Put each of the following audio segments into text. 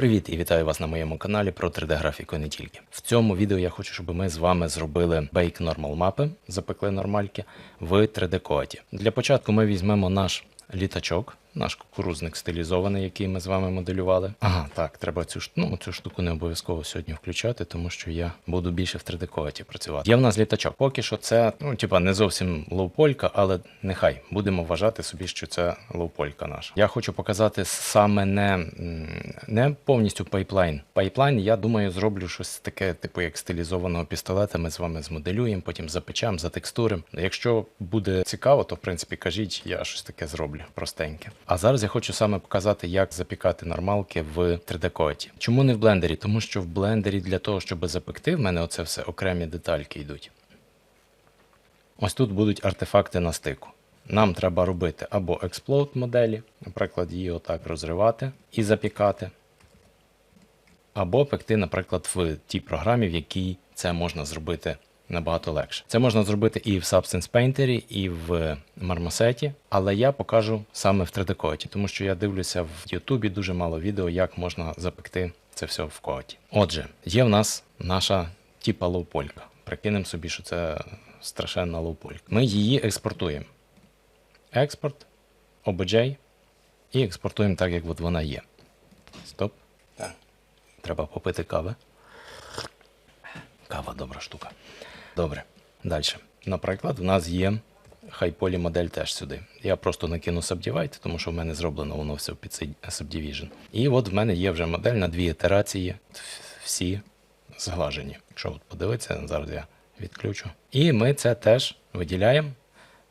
Привіт і вітаю вас на моєму каналі про 3D-графіку і не тільки. В цьому відео я хочу, щоб ми з вами зробили бейк нормал мапи, запекли нормальки в 3D-коаті. Для початку ми візьмемо наш літачок, наш кукурузник стилізований, який ми з вами моделювали. Ага, так, треба цю ну, цю штуку не обов'язково сьогодні включати, тому що я буду більше в 3D-коаті працювати. Є в нас літачок. Поки що це, ну, типа, не зовсім лоуполька, але нехай будемо вважати собі, що це лоуполька наша. Я хочу показати саме не, не повністю пайплайн. Пайплайн, я думаю, зроблю щось таке, типу як стилізованого пістолета. Ми з вами змоделюємо, потім запечемо, затекстуримо. Якщо буде цікаво, то в принципі кажіть, я щось таке зроблю простеньке. А зараз я хочу саме показати, як запікати нормалки в 3D-коді. Чому не в блендері? Тому що в блендері для того, щоб запекти, в мене оце все окремі детальки йдуть. Ось тут будуть артефакти на стику. Нам треба робити або explode моделі, наприклад, її отак розривати і запікати, або пекти, наприклад, в тій програмі, в якій це можна зробити набагато легше. Це можна зробити і в Substance Painter, і в Marmoset, але я покажу саме в 3D-коді, тому що я дивлюся в Ютубі дуже мало відео, як можна запекти це все в коді. Отже, є в нас наша типа лоуполька. Прикинемо собі, що це страшенна лоуполька. Ми її експортуємо. Експорт, OBJ і експортуємо так, як от вона є. Стоп. Так. Треба попити кави. Кава добра штука. Добре. Далі. Наприклад, в нас є хайполі модель теж сюди. Я просто накину Subdivide, тому що в мене зроблено воно все під Subdivision. І от в мене є вже модель на дві ітерації, всі зглажені. Якщо от подивитися, зараз я відключу. І ми це теж виділяємо.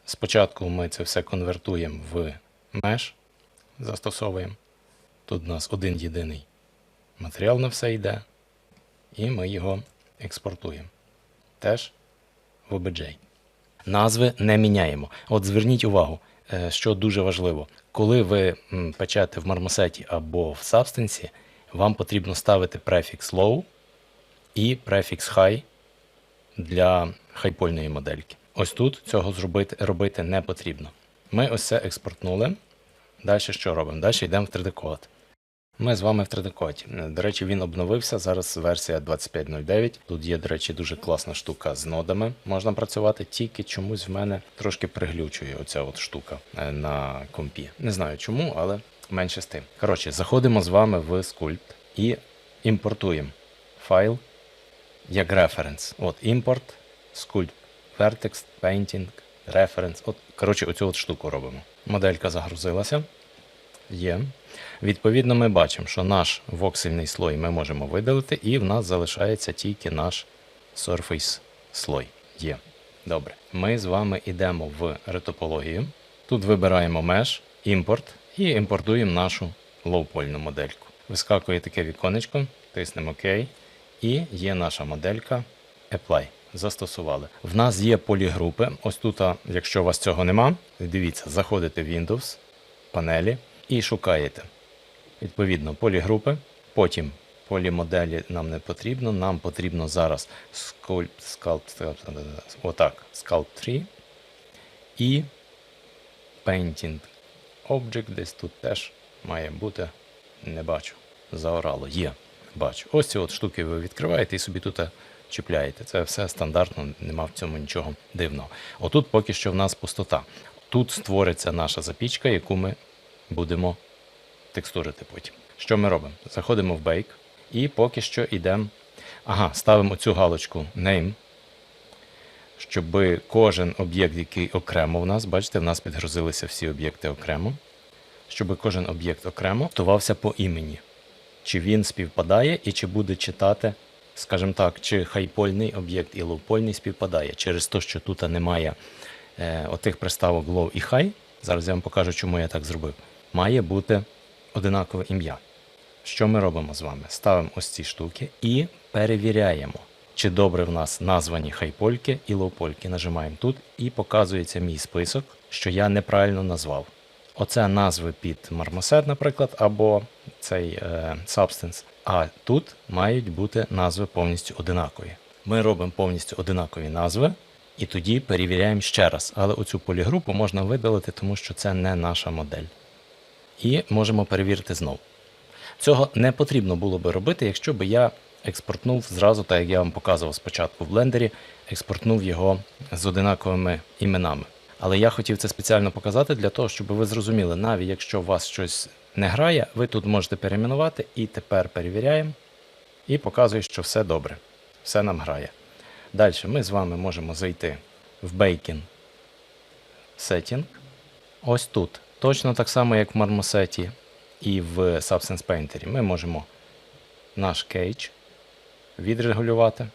Спочатку ми це все конвертуємо в меш, застосовуємо. Тут у нас один єдиний матеріал на все йде, і ми його експортуємо. Теж в OBJ. Назви не міняємо. От зверніть увагу, е, що дуже важливо. Коли ви печете в мармосеті або в Substance, вам потрібно ставити префікс low і префікс high для хайпольної модельки. Ось тут цього зробити, робити не потрібно. Ми ось це експортнули. Далі що робимо? Далі йдемо в 3D-код. Ми з вами в 3D-коді. До речі, він обновився. Зараз версія 25.09. Тут є, до речі, дуже класна штука з нодами. Можна працювати, тільки чомусь в мене трошки приглючує оця от штука е, на компі. Не знаю чому, але менше з тим. Коротше, заходимо з вами в Sculpt і імпортуємо файл як референс. От імпорт, Sculpt, Vertex, Painting, Reference. От, коротше, оцю от штуку робимо. Моделька загрузилася. Є. Відповідно, ми бачимо, що наш воксельний слой ми можемо видалити, і в нас залишається тільки наш Surface слой. Є. Добре. Ми з вами йдемо в ретопологію. Тут вибираємо Mesh, імпорт і імпортуємо нашу лоупольну модельку. Вискакує таке віконечко, тиснемо ОК. І є наша моделька Apply. Застосували. В нас є полігрупи. Ось тут, якщо у вас цього нема, дивіться, заходите в Windows, панелі і шукаєте. Відповідно, полігрупи. Потім полімоделі нам не потрібно. Нам потрібно зараз Sculpt, отак, Sculpt 3 і Painting Object десь тут теж має бути. Не бачу. Заорало. Є. Бачу. Ось ці от штуки ви відкриваєте і собі тут чіпляєте. Це все стандартно, нема в цьому нічого дивного. Отут поки що в нас пустота. Тут створиться наша запічка, яку ми будемо текстурити потім. Що ми робимо? Заходимо в Bake і поки що йдемо. Ага, ставимо цю галочку Name, щоб кожен об'єкт, який окремо в нас, бачите, в нас підгрузилися всі об'єкти окремо, щоб кожен об'єкт окремо готувався по імені. Чи він співпадає і чи буде читати, скажімо так, чи хайпольний об'єкт і лоупольний співпадає. Через те, що тут немає е, отих приставок low і high, зараз я вам покажу, чому я так зробив, має бути одинакове ім'я. Що ми робимо з вами? Ставимо ось ці штуки і перевіряємо, чи добре в нас названі хайпольки і лоупольки. Нажимаємо тут і показується мій список, що я неправильно назвав. Оце назви під мармосет, наприклад, або цей е, Substance. А тут мають бути назви повністю одинакові. Ми робимо повністю одинакові назви, і тоді перевіряємо ще раз. Але оцю полігрупу можна видалити, тому що це не наша модель. І можемо перевірити знову. Цього не потрібно було би робити, якщо би я експортнув зразу, так як я вам показував спочатку в блендері, експортнув його з одинаковими іменами. Але я хотів це спеціально показати для того, щоб ви зрозуміли, навіть якщо у вас щось не грає, ви тут можете перейменувати і тепер перевіряємо і показує, що все добре, все нам грає. Далі ми з вами можемо зайти в Baking Setting. Ось тут. Точно так само, як в Marmoset і в Substance Painter. Ми можемо наш кейдж відрегулювати.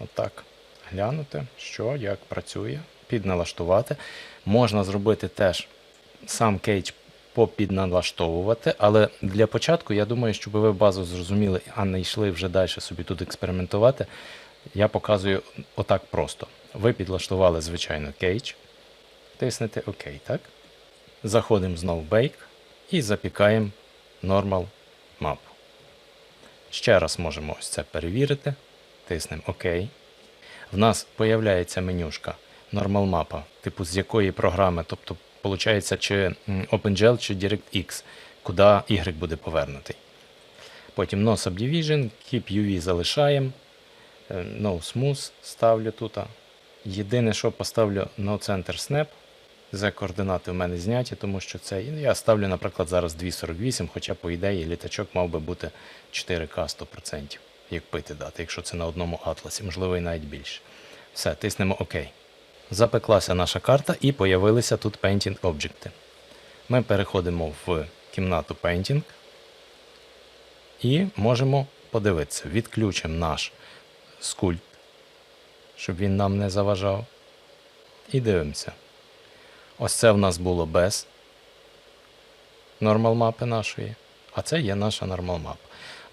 Отак. Глянути, що, як працює, підналаштувати. Можна зробити теж сам кейдж попідналаштовувати, але для початку я думаю, щоб ви базу зрозуміли, а не йшли вже далі собі тут експериментувати. Я показую отак просто. Ви підлаштували, звичайно, кейдж. Тиснете ОК, так? Заходимо знову в Bake і запікаємо Normal мапу. Ще раз можемо ось це перевірити. Тиснемо ОК. В нас появляється менюшка Normal мапа, типу з якої програми, тобто, виходить, чи OpenGL, чи DirectX, куди Y буде повернутий. Потім No Subdivision, Keep UV залишаємо. Е, No Smooth ставлю тут. Єдине, що поставлю No Center Snap. З координати в мене зняті, тому що це. Я ставлю, наприклад, зараз 2.48, хоча, по ідеї, літачок мав би бути 4К 100%, як пити дати, якщо це на одному атласі, можливо, і навіть більше. Все, тиснемо ОК. Запеклася наша карта і появилися тут Painting Objects. Ми переходимо в кімнату Painting і можемо подивитися. Відключимо наш скульпт, щоб він нам не заважав. І дивимося. Ось це в нас було без нормал мапи нашої, а це є наша нормал мапа.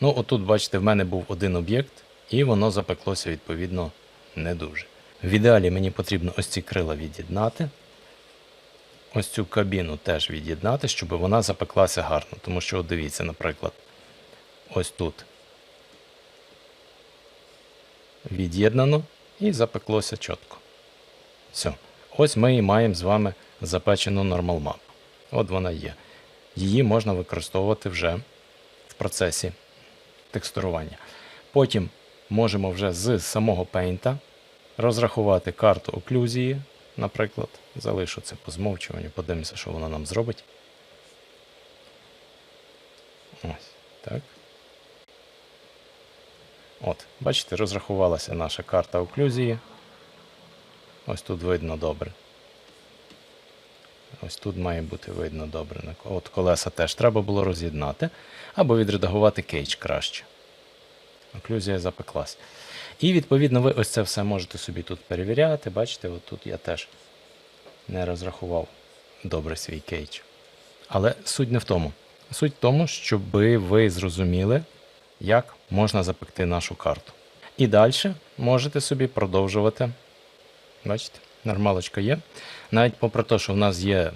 Ну, отут, бачите, в мене був один об'єкт, і воно запеклося відповідно не дуже. В ідеалі мені потрібно ось ці крила від'єднати. Ось цю кабіну теж від'єднати, щоб вона запеклася гарно. Тому що, от дивіться, наприклад, ось тут від'єднано і запеклося чітко. Все. Ось ми і маємо з вами запечену нормал мапу. От вона є. Її можна використовувати вже в процесі текстурування. Потім можемо вже з самого пейнта розрахувати карту оклюзії, наприклад, залишу це по змовчуванню, подивимося, що воно нам зробить. Ось, так. От, бачите, розрахувалася наша карта оклюзії. Ось тут видно добре. Ось тут має бути видно добре. От колеса теж треба було роз'єднати або відредагувати кейдж краще. Оклюзія запеклась. І відповідно ви ось це все можете собі тут перевіряти. Бачите, от тут я теж не розрахував добре свій кейдж. Але суть не в тому. Суть в тому, щоб ви зрозуміли, як можна запекти нашу карту. І далі можете собі продовжувати. Бачите, нормалочка є. Навіть попри те, що в нас є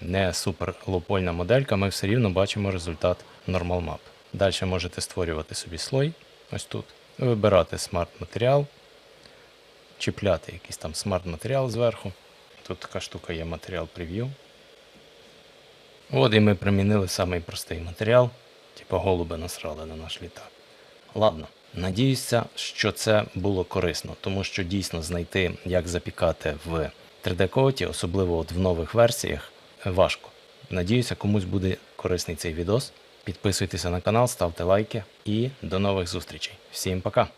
не супер лопольна моделька, ми все рівно бачимо результат Normal Map. Далі можете створювати собі слой. Ось тут. Вибирати смарт матеріал, чіпляти якийсь там смарт матеріал зверху. Тут така штука є матеріал прев'ю. От і ми примінили самий простий матеріал, типу голуби насрали на наш літак. Ладно, надіюся, що це було корисно, тому що дійсно знайти, як запікати в 3D-коті, особливо от в нових версіях, важко. Надіюся, комусь буде корисний цей відос. Підписуйтеся на канал, ставте лайки і до нових зустрічей. Всім пока!